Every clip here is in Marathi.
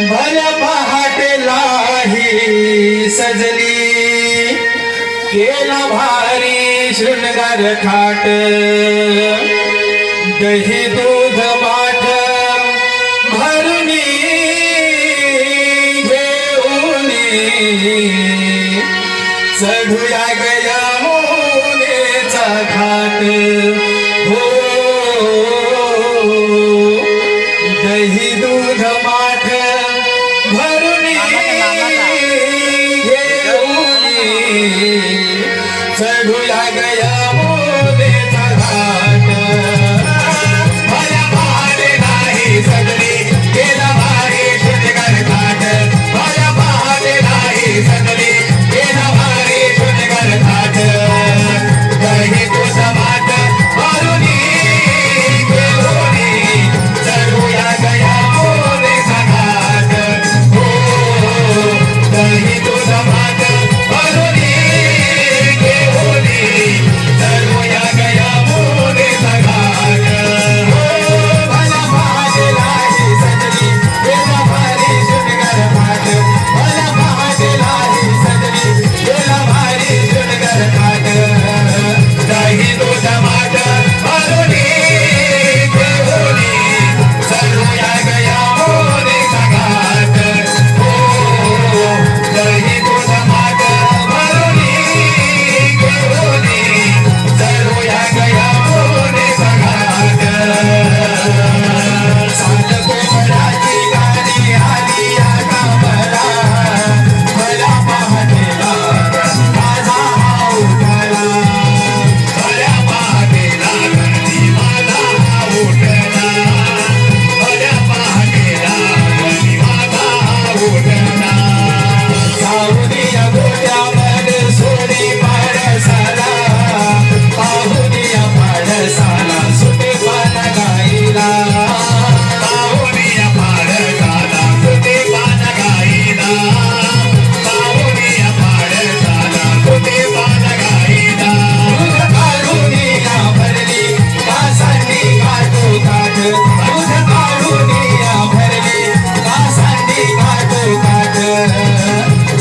भर पहाटेलाही सजली. केला भारी शृंगार खाट दही दूध माठ भरुणी घेऊनी. चढूया गया मोनेचा घाट. हो से भुला गया वो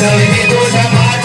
सगळे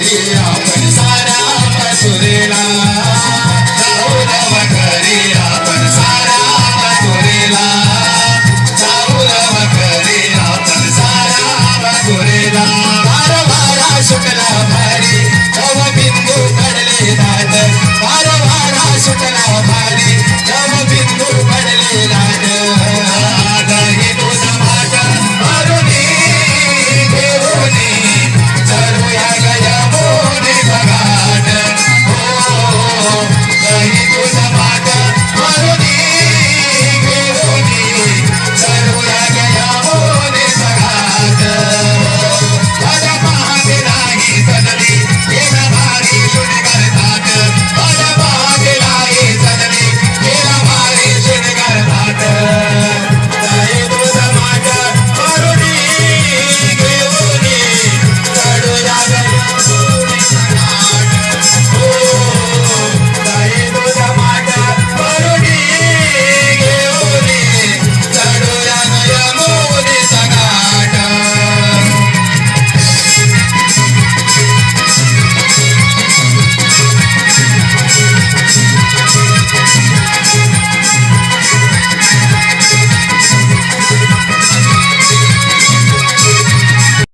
Maria. Yes.